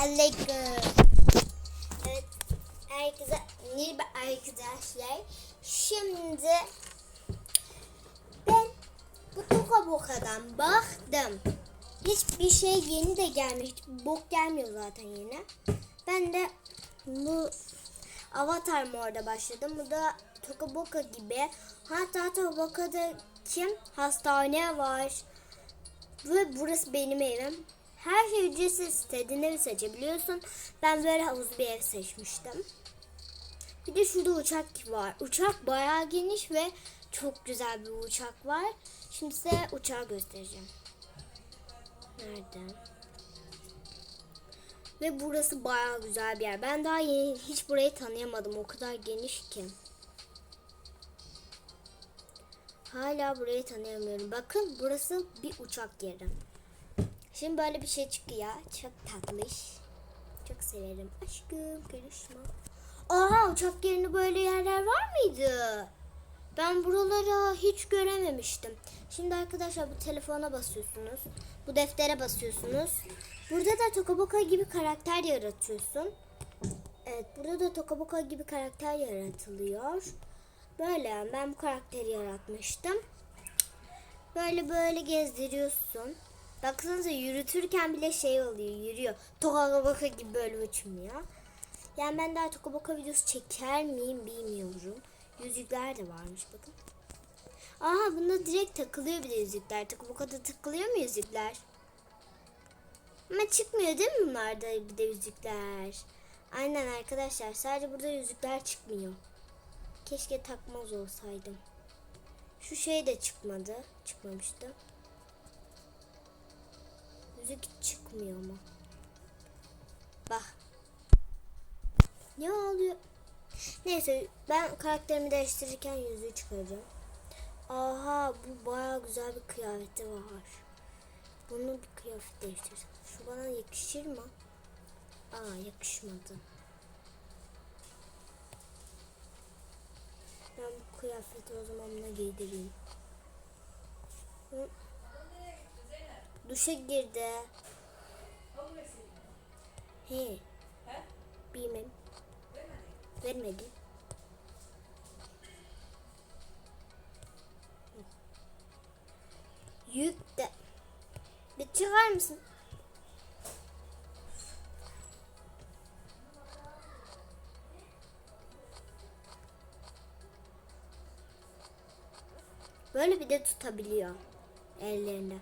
aleyküm. Evet herkese merhaba arkadaşlar. Şimdi ben bu toka bokadan baktım. Hiçbir şey yeni de gelmiş. Bok gelmiyor zaten yine. Ben de bu Avatar More'da başladım. Bu da Toka Boka gibi. Hatta Toka Boka'da kim? Hastane var. Ve burası benim evim. Her şey ücretsiz istediğin evi seçebiliyorsun. Ben böyle havuzlu bir ev seçmiştim. Bir de şurada uçak var. Uçak bayağı geniş ve çok güzel bir uçak var. Şimdi size uçağı göstereceğim. Nerede? Ve burası bayağı güzel bir yer. Ben daha yeni hiç burayı tanıyamadım. O kadar geniş ki. Hala burayı tanıyamıyorum. Bakın burası bir uçak yeri. Şimdi böyle bir şey çıkıyor. Çok tatlış. Çok severim. Aşkım görüşme. Oha uçak yerinde böyle yerler var mıydı? Ben buraları hiç görememiştim. Şimdi arkadaşlar bu telefona basıyorsunuz. Bu deftere basıyorsunuz. Burada da Tokaboka gibi karakter yaratıyorsun. Evet burada da Tokaboka gibi karakter yaratılıyor. Böyle ben bu karakteri yaratmıştım. Böyle böyle gezdiriyorsun. Baksanıza yürütürken bile şey oluyor yürüyor. Tokaboka gibi böyle uçmuyor. Yani ben daha Tokaboka videosu çeker miyim bilmiyorum. Yüzükler de varmış bakın. Aha bunda direkt takılıyor bir de yüzükler. Tokaboka'da takılıyor mu yüzükler? Ama çıkmıyor değil mi bunlarda bir de yüzükler? Aynen arkadaşlar sadece burada yüzükler çıkmıyor. Keşke takmaz olsaydım. Şu şey de çıkmadı. Çıkmamıştı. Hiç çıkmıyor ama. Bak. Ne oluyor? Neyse ben karakterimi değiştirirken yüzüğü çıkaracağım. Aha bu baya güzel bir kıyafeti var. Bunu bir kıyafet değiştireceğim. Şu bana yakışır mı? Aa yakışmadı. Ben bu kıyafeti o zaman buna giydireyim. Hı. Duşa girdi. He. Bilmem. Vermedi. Yük de. Bir çıkar mısın? Böyle bir de tutabiliyor ellerinde.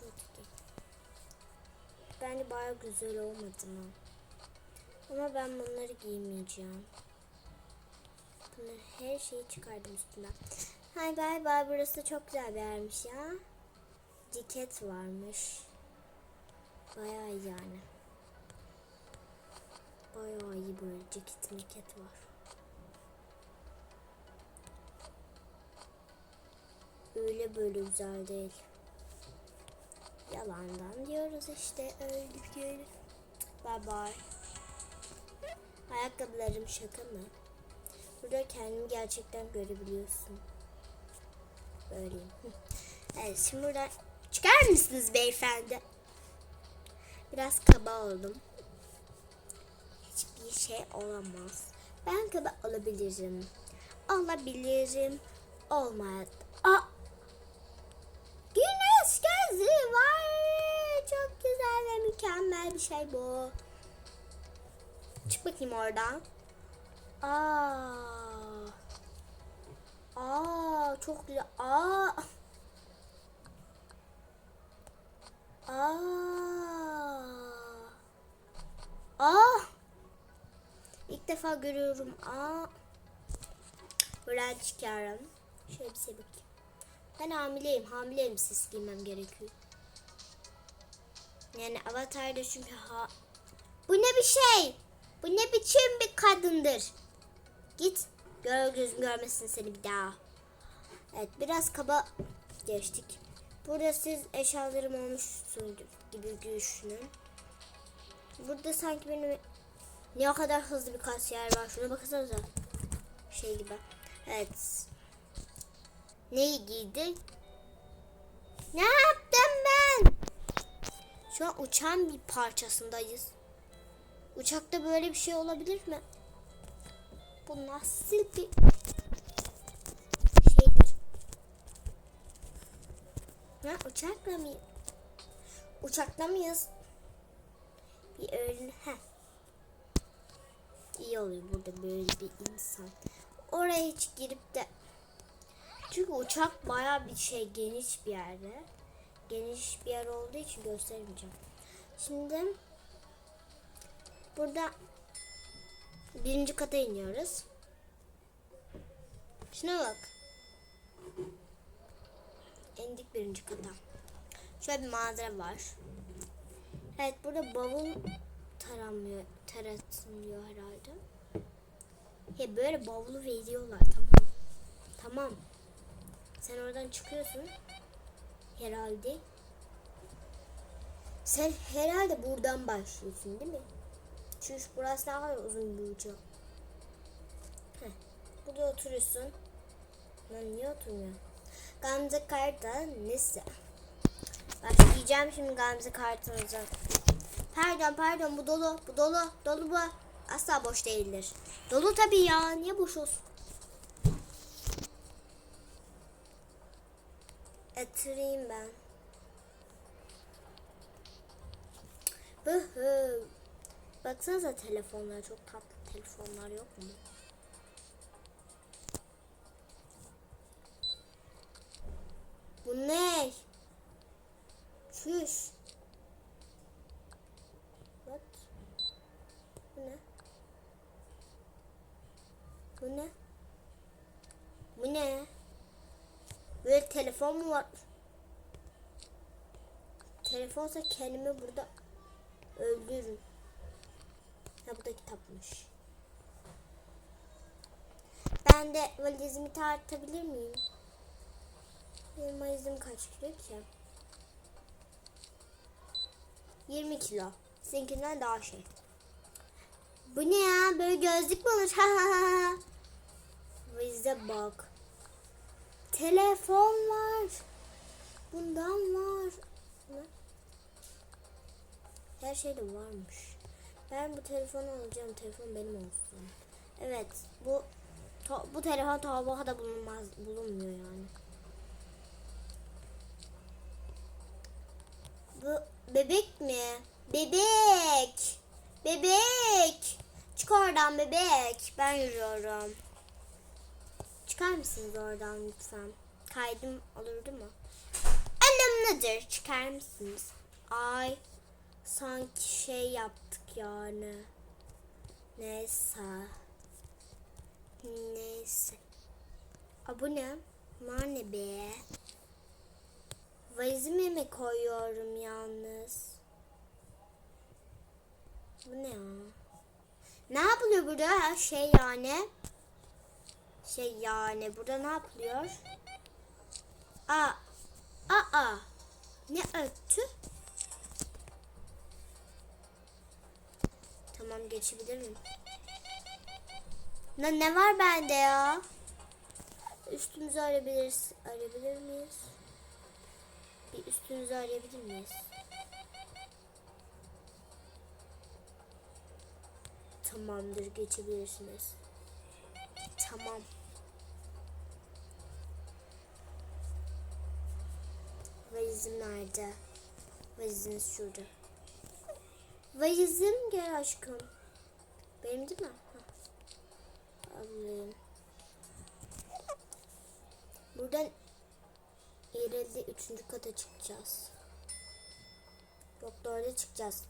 Şey tutayım. Bence baya güzel olmadı mı? Ama ben bunları giymeyeceğim. Bunları her şeyi çıkardım üstünden. Hay bay bay burası çok güzel bir yermiş ya. Ceket varmış. Bayağı iyi yani. Bayağı iyi böyle ceket meket var. Öyle böyle güzel değil. Yalandan diyoruz işte öyle diyoruz. Bye bye. Ayakkabılarım şaka mı? Burada kendini gerçekten görebiliyorsun. Böyleyim. Evet şimdi buradan çıkar mısınız beyefendi? Biraz kaba oldum. Hiçbir şey olamaz. Ben kaba olabilirim. Olabilirim. Olmaz. Aa! Güneş gözü var. Çok güzel ve mükemmel bir şey bu. Çık bakayım oradan. Aa. Aa çok güzel. Aa. Aa. Aa. İlk defa görüyorum. Aa. Buradan çıkarım. Şöyle bir şey bakayım. Ben hamileyim. Hamileyim siz giymem gerekiyor. Yani avatarda çünkü ha... Bu ne bir şey? Bu ne biçim bir kadındır? Git. Gör gözüm görmesin seni bir daha. Evet biraz kaba geçtik. Burada siz eşyalarım olmuş gibi düşünün. burada sanki benim ne kadar hızlı bir kasiyer var. Şuna baksanıza. Şey gibi. Evet. Neyi giydi? Ne yaptım ben? Şu an uçan bir parçasındayız. Uçakta böyle bir şey olabilir mi? Bu nasıl bir şeydir? Ha, uçakla mı? Uçakta mıyız? Bir öğlen... Heh. İyi oluyor burada böyle bir insan. Oraya hiç girip de... Çünkü uçak baya bir şey geniş bir yerde. Geniş bir yer olduğu için göstermeyeceğim. Şimdi burada birinci kata iniyoruz. Şuna bak. İndik birinci kata. Şöyle bir manzara var. Evet burada bavul taranmıyor, taratılıyor herhalde. He böyle bavulu veriyorlar tamam. Tamam. Sen oradan çıkıyorsun. Herhalde. Sen herhalde buradan başlıyorsun değil mi? Çünkü burası daha uzun bir ucu. Burada oturuyorsun. Lan niye oturmuyor? Gamze Kartal neyse. Başlayacağım şimdi Gamze Kartal'ınıza. Pardon pardon bu dolu bu dolu dolu bu. Asla boş değildir. Dolu tabii ya niye boş olsun? Ettireyim ben. Bıhı. Baksanıza telefonlar çok tatlı telefonlar yok mu? Bu ne? Çüş. What? Bu ne? Bu ne? Bu ne? Böyle telefon mu var? Telefonsa kendimi burada öldürürüm. Ha bu da kitapmış. Ben de valizimi tartabilir miyim? Benim valizim kaç kilo ki? 20 kilo. Sizinkinden daha şey. Bu ne ya? Böyle gözlük mü olur? Valize bak. Telefon var. Bundan var. Her şeyde varmış. Ben bu telefonu alacağım. Telefon benim olsun. Evet. Bu bu telefon tabağa bulunmaz bulunmuyor yani. Bu bebek mi? Bebek. Bebek. Çık oradan bebek. Ben yürüyorum. Çıkar mısınız oradan lütfen? Kaydım olurdu mu? Annem nedir? Çıkar mısınız? Ay sanki şey yaptık yani. Neyse. Neyse. Aa, bu ne? Bunlar ne be? Valizime mi koyuyorum yalnız? Bu ne ya? Ne yapılıyor burada? Ha, Şey yani. Şey yani burada ne yapılıyor? Aa. Aa. Ne öttü? Tamam geçebilir miyim? Ne, ne var bende ya? Üstümüzü arayabiliriz. Arayabilir miyiz? Bir üstünüzü arayabilir miyiz? Tamamdır geçebilirsiniz. Tamam. Valizim nerede? Valiziniz şurada. Valizim gel aşkım. Benim değil mi? Hah. Alayım. Buradan ileride üçüncü kata çıkacağız. Yok dörde çıkacağız.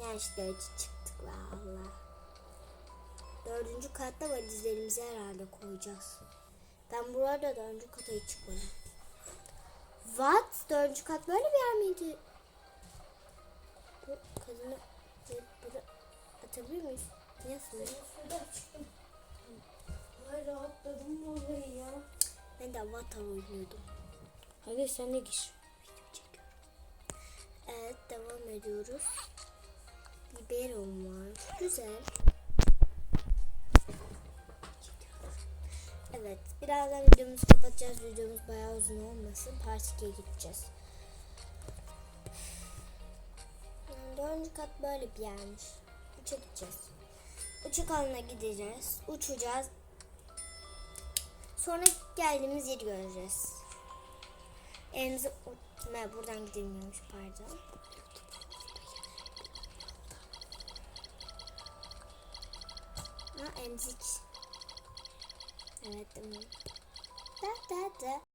Yani işte çıktık valla. Dördüncü katta valizlerimizi herhalde koyacağız. Ben burada dördüncü kata hiç çıkmadım. What? Dördüncü kat böyle bir yer miydi? Bu kadını böyle atabilir miyiz? Şuradan çıktım. Ay rahatladım vallahi ya. Ben de avatar oynuyordum. Hadi sen de gir. Evet devam ediyoruz. biberon var. Güzel. Evet. Birazdan videomuzu kapatacağız. Videomuz bayağı uzun olmasın. Part 2'ye gideceğiz. Yani dördüncü kat böyle bir yermiş. Uça gideceğiz. Alanına gideceğiz. Uçacağız. Sonra geldiğimiz yeri göreceğiz. Evimize Ne, buradan gidilmiyormuş pardon. Ha emzik. Evet değil mi? Da da da.